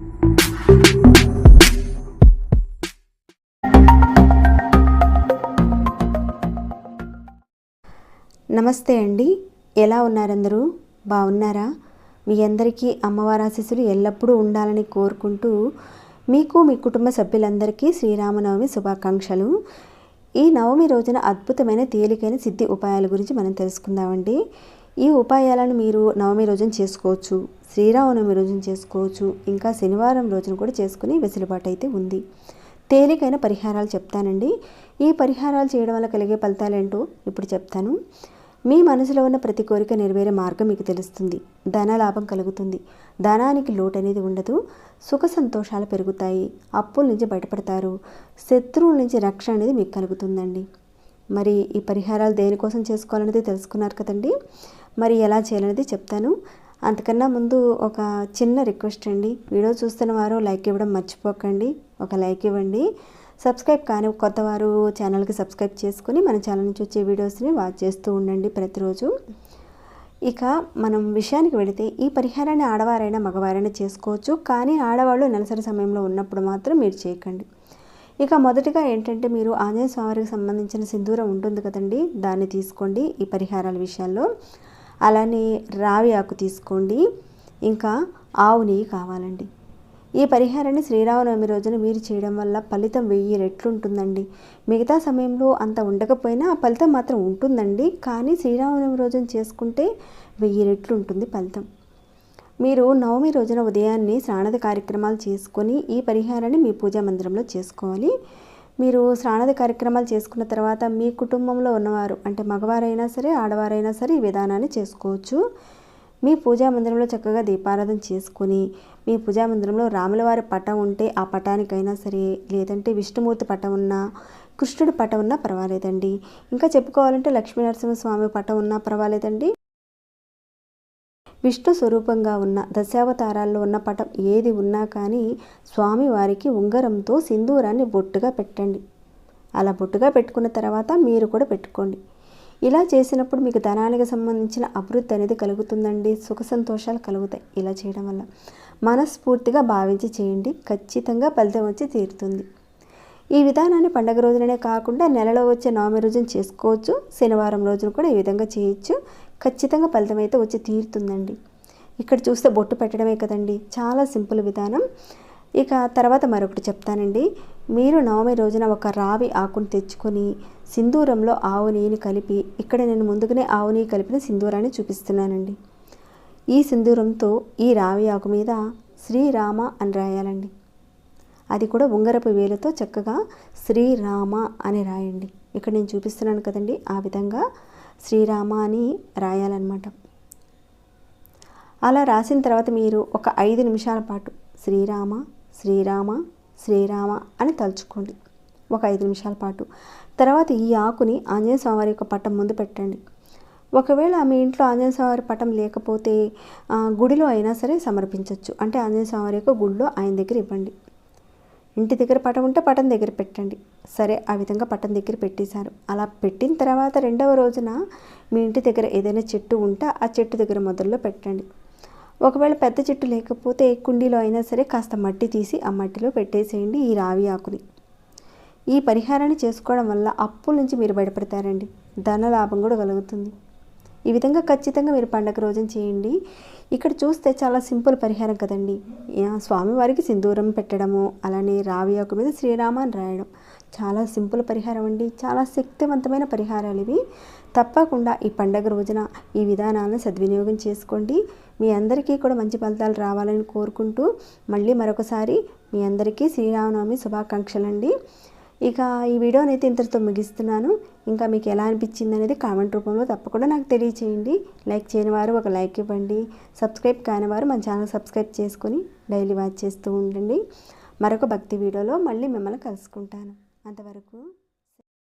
నమస్తే అండి. ఎలా ఉన్నారందరూ? బాగున్నారా? మీ అందరికీ అమ్మవారి ఆశీస్సులు ఎల్లప్పుడూ ఉండాలని కోరుకుంటూ మీకు మీ కుటుంబ సభ్యులందరికీ శ్రీరామనవమి శుభాకాంక్షలు. ఈ నవమి రోజున అద్భుతమైన తేలికైన సిద్ధి ఉపాయాల గురించి మనం తెలుసుకుందామండి. ఈ ఉపాయాలను మీరు నవమి రోజున చేసుకోవచ్చు. శ్రీరామనవమి రోజున చేసుకోవచ్చు. ఇంకా శనివారం రోజున కూడా చేసుకుని వెసులుబాటు అయితే ఉంది. తేలికైన పరిహారాలు చెప్తానండి. ఈ పరిహారాలు చేయడం వల్ల కలిగే ఫలితాలేంటో ఇప్పుడు చెప్తాను. మీ మనసులో ఉన్న ప్రతి కోరిక నెరవేరే మార్గం మీకు తెలుస్తుంది. ధన లాభం కలుగుతుంది. ధనానికి లోటు అనేది ఉండదు. సుఖ సంతోషాలు పెరుగుతాయి. అప్పుల నుంచి బయటపడతారు. శత్రువుల నుంచి రక్షణ అనేది మీకు కలుగుతుందండి. మరి ఈ పరిహారాలు దేనికోసం చేసుకోవాలనేది తెలుసుకున్నారు కదండి? మరి ఎలా చేయాలనేది చెప్తాను. అంతకన్నా ముందు ఒక చిన్న రిక్వెస్ట్ అండి. వీడియో చూస్తున్న వారు లైక్ ఇవ్వడం మర్చిపోకండి. ఒక లైక్ ఇవ్వండి. సబ్స్క్రైబ్ కాని కొత్త వారు ఛానల్కి సబ్స్క్రైబ్ చేసుకుని మన ఛానల్ నుంచి వచ్చే వీడియోస్ని వాచ్ చేస్తూ ఉండండి ప్రతిరోజు. ఇక మనం విషయానికి వెళితే ఈ పరిహారాన్ని ఆడవారైనా మగవారైనా చేసుకోవచ్చు. కానీ ఆడవాళ్ళు నెలసరి సమయంలో ఉన్నప్పుడు మాత్రం మీరు చేయకండి. ఇక మొదటిగా ఏంటంటే మీరు ఆంజనేయ స్వామికి సంబంధించిన సింధూరం ఉంటుంది కదండి దాన్ని తీసుకోండి ఈ పరిహారాల విషయాల్లో. అలానే రావి ఆకు తీసుకోండి. ఇంకా ఆవు నెయ్యి కావాలండి. ఈ పరిహారాన్ని శ్రీరామనవమి రోజున మీరు చేయడం వల్ల ఫలితం వెయ్యి రెట్లు ఉంటుందండి మిగతా సమయంలో అంత ఉండకపోయినా ఆ ఫలితం మాత్రం ఉంటుందండి. కానీ శ్రీరామనవమి రోజున చేసుకుంటే వెయ్యి రెట్లు ఉంటుంది ఫలితం. మీరు నవమి రోజున ఉదయాన్నే స్నానద కార్యక్రమాలు చేసుకొని ఈ పరిహారాన్ని మీ పూజా మందిరంలో చేసుకోవాలి. మీరు స్నానద కార్యక్రమాలు చేసుకున్న తర్వాత మీ కుటుంబంలో ఉన్నవారు అంటే మగవారైనా సరే ఆడవారైనా సరే ఈ విధానాన్ని చేసుకోవచ్చు. మీ పూజా మందిరంలో చక్కగా దీపారాధన చేసుకొని మీ పూజా మందిరంలో రాములవారి పటం ఉంటే ఆ పటానికైనా సరే లేదంటే విష్ణుమూర్తి పటం ఉన్నా కృష్ణుడి పటం ఉన్నా పర్వాలేదండి. ఇంకా చెప్పుకోవాలంటే లక్ష్మీనరసింహస్వామి పటం ఉన్నా పర్వాలేదండి. విష్ణు స్వరూపంగా ఉన్న దశావతారాల్లో ఉన్న పటం ఏది ఉన్నా కానీ స్వామివారికి ఉంగరంతో సింధూరాన్ని బొట్టుగా పెట్టండి. అలా బొట్టుగా పెట్టుకున్న తర్వాత మీరు కూడా పెట్టుకోండి. ఇలా చేసినప్పుడు మీకు ధనానికి సంబంధించిన అభివృద్ధి అనేది కలుగుతుందండి. సుఖ సంతోషాలు కలుగుతాయి. ఇలా చేయడం వల్ల మనస్ఫూర్తిగా భావించి చేయండి. ఖచ్చితంగా ఫలితం వచ్చి తీరుతుంది. ఈ విధానాన్ని పండగ రోజుననే కాకుండా నెలలో వచ్చే నవమి రోజున చేసుకోవచ్చు. శనివారం రోజున కూడా ఈ విధంగా చేయొచ్చు. ఖచ్చితంగా ఫలితం అయితే వచ్చి తీరుతుందండి. ఇక్కడ చూస్తే బొట్టు పెట్టడమే కదండి. చాలా సింపుల్ విధానం. ఇక తర్వాత మరొకటి చెప్తానండి. మీరు నవమి రోజున ఒక రావి ఆకును తెచ్చుకొని సింధూరంలో ఆవు నెయ్యిని కలిపి ఇక్కడ నేను ముందుగానే ఆవు నెయ్యి కలిపిన సింధూరాన్ని చూపిస్తున్నానండి. ఈ సింధూరంతో ఈ రావి ఆకు మీద శ్రీరామ అని రాయాలండి. అది కూడా ఉంగరపు వేలుతో చక్కగా శ్రీరామ అని రాయండి. ఇక్కడ నేను చూపిస్తున్నాను కదండి ఆ విధంగా శ్రీరామ అని రాయాలన్నమాట. అలా రాసిన తర్వాత మీరు ఒక ఐదు నిమిషాల పాటు శ్రీరామ శ్రీరామ శ్రీరామ అని తలుచుకోండి. ఒక ఐదు నిమిషాల పాటు. తర్వాత ఈ ఆకుని ఆంజనేయ స్వామివారి యొక్క పట్టం ముందు పెట్టండి. ఒకవేళ మీ ఇంట్లో ఆంజనేయ స్వామివారి పటం లేకపోతే గుడిలో అయినా సరే సమర్పించవచ్చు అంటే ఆంజనేయ స్వామివారి యొక్క గుడిలో ఆయన దగ్గర ఇవ్వండి. ఇంటి దగ్గర పటం ఉంటే పటం దగ్గర పెట్టండి. సరే ఆ విధంగా పటం దగ్గర పెట్టేశారు. అలా పెట్టిన తర్వాత రెండవ రోజున మీ ఇంటి దగ్గర ఏదైనా చెట్టు ఉంటే ఆ చెట్టు దగ్గర మొదల్లో పెట్టండి. ఒకవేళ పెద్ద చెట్టు లేకపోతే కుండీలో అయినా సరే కాస్త మట్టి తీసి ఆ మట్టిలో పెట్టేసేయండి ఈ రావి ఆకుని. ఈ పరిహారాన్ని చేసుకోవడం వల్ల అప్పుల నుంచి మీరు బయటపడతారండి. ధన లాభం కూడా కలుగుతుంది. ఈ విధంగా ఖచ్చితంగా మీరు పండగ రోజున చేయండి. ఇక్కడ చూస్తే చాలా సింపుల్ పరిహారం కదండి. స్వామివారికి సింధూరం పెట్టడము అలానే రావి ఆకు మీద శ్రీరామ అని రాయడం. చాలా సింపుల్ పరిహారం అండి. చాలా శక్తివంతమైన పరిహారాలు ఇవి. తప్పకుండా ఈ పండగ రోజున ఈ విధానాలను సద్వినియోగం చేసుకోండి. మీ అందరికీ కూడా మంచి ఫలితాలు రావాలని కోరుకుంటూ మళ్ళీ మరొకసారి మీ అందరికీ శ్రీరామనవమి శుభాకాంక్షలు అండి ఇక ఈ వీడియోని అయితే ఇంతటితో ముగిస్తున్నాను. ఇంకా మీకు ఎలా అనిపించింది అనేది కామెంట్ రూపంలో తప్పకుండా నాకు తెలియచేయండి. లైక్ చేయని వారు ఒక లైక్ ఇవ్వండి. సబ్స్క్రైబ్ కాని వారు మన ఛానల్ సబ్స్క్రైబ్ చేసుకొని డైలీ వాచ్ చేస్తూ ఉండండి. మరొక భక్తి వీడియోలో మళ్ళీ మిమ్మల్ని కలుసుకుంటాను. అంతవరకు